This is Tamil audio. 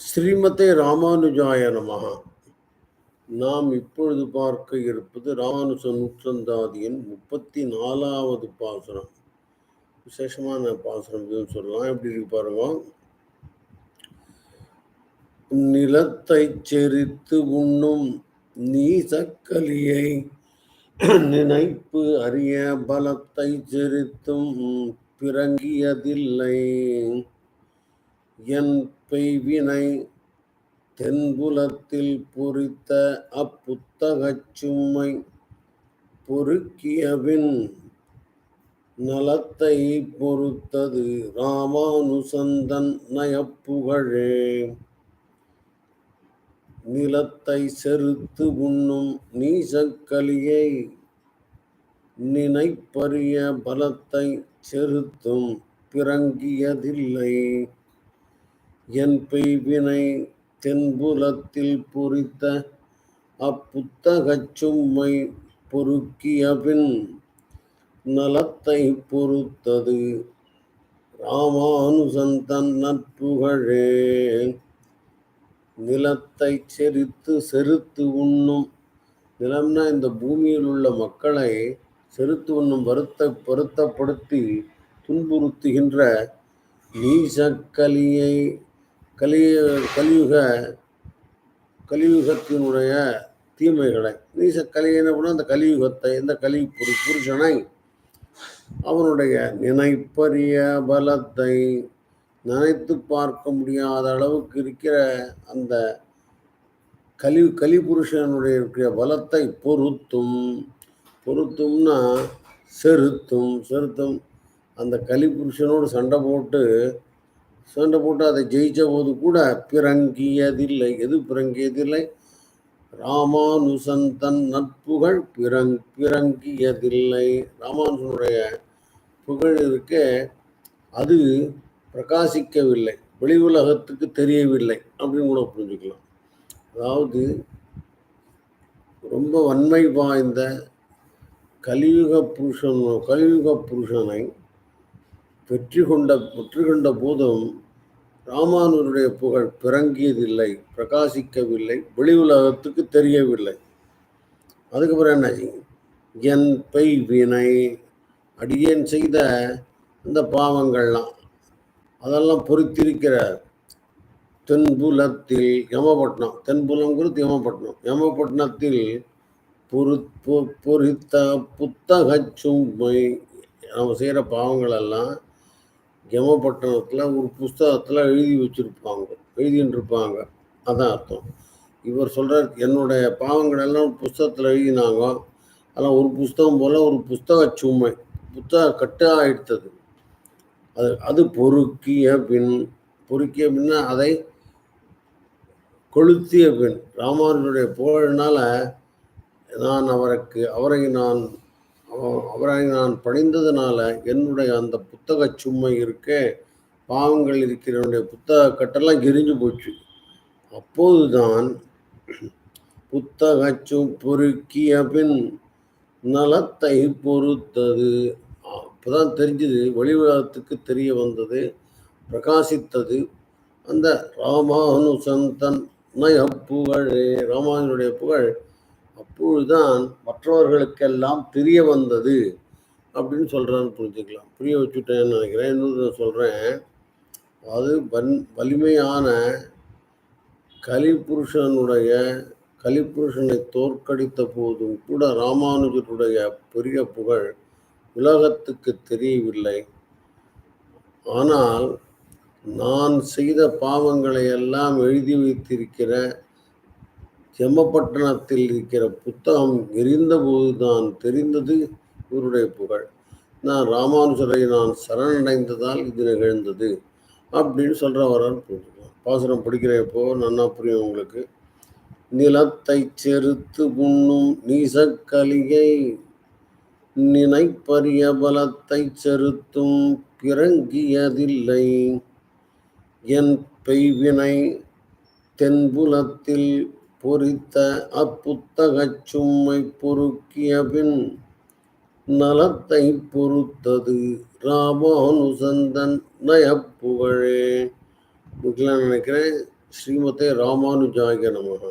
ஸ்ரீமதே ராமானுஜாய நமஹ. நாம் இப்பொழுது பார்க்க இருப்பது ராமானுஜ நூற்றந்தாதியின் முப்பத்தி நாலாவது பாசுரம். விசேஷமான பாசுரம் இதுன்னு சொல்லலாம். எப்படி இருக்கு பாருங்க. நிலத்தை செரித்து உண்ணும் நீசக்கலியை நினைப்பு அறிய பலத்தை செரித்தும் பிறங்கியதில்லை. என் பெய்வினை தென்புலத்தில் பொறித்த அப்புத்தகச் சும்மை பொறுக்கியவின் நலத்தை பொறுத்தது ராமானுசந்தன் நயப்புகழே. நிலத்தை செருத்து உண்ணும் நீசக்கலியை நினைப்பறிய பலத்தை செருத்தும் பிறங்கியதில்லை. என் பெய்வினை தென்புலத்தில் பொறித்த அப்புத்தகச் சும்மை பொறுக்கியபின் நலத்தை பொறுத்தது. ராமானுசந்தன் நட்புகழே நிலத்தை செரித்து செருத்து உண்ணும். நிலம்னா இந்த பூமியில் உள்ள மக்களை செருத்து உண்ணும் வருத்த வருத்தப்படுத்தி துன்புறுத்துகின்ற நீசக்கலியை கலிய கலியுக கலியுகத்தினுடைய தீமைகளை. என்ன கூட அந்த கலியுகத்தை இந்த கலி புரு புருஷனை அவனுடைய நினைப்பரிய பலத்தை நினைத்து பார்க்க முடியாத அளவுக்கு இருக்கிற அந்த கலி கலிபுருஷனுடைய இருக்கிற பலத்தை பொருத்தும். பொருத்தும்னா செருத்தும். செருத்தும் அந்த கலிபுருஷனோடு சண்டை போட்டு சண்டை போட்டு அதை ஜெயிச்ச போது கூட பிறங்கியதில்லை. எது பிறங்கியதில்லை? ராமானுசந்தன் நட்புகள் பிறங் பிறங்கியதில்லை. ராமானுசனுடைய புகழ் இருக்க அது பிரகாசிக்கவில்லை. வெளி உலகத்துக்கு தெரியவில்லை அப்படின்னு கூட புரிஞ்சுக்கலாம். அதாவது ரொம்ப வன்மை வாய்ந்த கலியுக புருஷன் கலியுக புருஷனை வெற்றி கொண்ட வெற்றி கொண்ட போதும் ராமானுடைய புகழ் பிறங்கியதில்லை பிரகாசிக்கவில்லை வெளி உலகத்துக்கு தெரியவில்லை. அதுக்கப்புறம் என்னாச்சு? என் பை வினை அடியேன் செய்த இந்த பாவங்கள்லாம் அதெல்லாம் பொறுத்திருக்கிற தென்புலத்தில் யமபட்டினம் தென்புலங்கிறது யமபட்டினம் யமபட்டினத்தில் பொறு பொ- பொறித்த புத்தகச் சும்மை நம்ம செய்கிற பாவங்கள் எல்லாம் ஒரு புஸ்தகத்தில் எழுதி வச்சுருப்பாங்க எழுதின்னு அதான் அர்த்தம். இவர் சொல்கிறார் என்னுடைய பாவங்கள் எல்லாம் புஸ்தகத்தில் எழுதினாங்க. அதெல்லாம் ஒரு புஸ்தகம் போல் ஒரு புஸ்தக சும்மை புத்தக கட்டாக எடுத்தது அது அது பொறுக்கிய பின் பொறுக்கிய பின்னா அதை கொளுத்திய பின் ராமானுடைய புகழினால நான் அவருக்கு அவரை நான் அவரை நான் பணிந்ததுனால என்னுடைய அந்த புத்தக சும்மை இருக்க பாவங்கள் இருக்கிறவனுடைய புத்தக கட்டெல்லாம் எரிஞ்சு போச்சு. அப்போதுதான் புத்தகச்சும் பொறுக்கிய பின் நலத்தை பொறுத்தது. அப்போதான் தெரிஞ்சது வெளி தெரிய வந்தது பிரகாசித்தது. அந்த ராமானுசந்தன் நயப்புகழே ராமானுடைய புகழ் அப்பொழுதுதான் மற்றவர்களுக்கெல்லாம் தெரிய வந்தது அப்படின்னு சொல்கிறான்னு புரிஞ்சுக்கலாம். புரிய வச்சுட்டேன்னு நினைக்கிறேன். இன்னொரு நான் சொல்கிறேன் அது வன் வலிமையான கலிபுருஷனுடைய கலிபுருஷனை தோற்கடித்த போதும் கூட ராமானுஜருடைய பெரிய புகழ் உலகத்துக்கு தெரியவில்லை. ஆனால் நான் செய்த பாவங்களை எல்லாம் எழுதி வைத்திருக்கிற செம்மப்பட்டணத்தில் இருக்கிற புத்தகம் எரிந்தபோதுதான் தெரிந்தது இவருடைய புகழ். நான் ராமானுஜரை நான் சரணடைந்ததால் இது நிகழ்ந்தது அப்படின்னு சொல்கிற வரான்னு புரிஞ்சுக்கலாம். பாசுரம் படிக்கிறப்போ நன்னா புரியும் உங்களுக்கு. நிலத்தை செருத்து உண்ணும் நீசக்கலியை நினைப்பரிய பலத்தை செருத்தும் பிறங்கியதில்லை என் பெய்வினை தென்புலத்தில் பொறித்த அப்புத்தகச் சும்மை பொறுக்கிய பின் நலத்தை பொறுத்தது ராமானுசந்தன் நயப்புகழே. முக்கியம் நினைக்கிறேன் ஸ்ரீமதே ராமானுஜாய நமக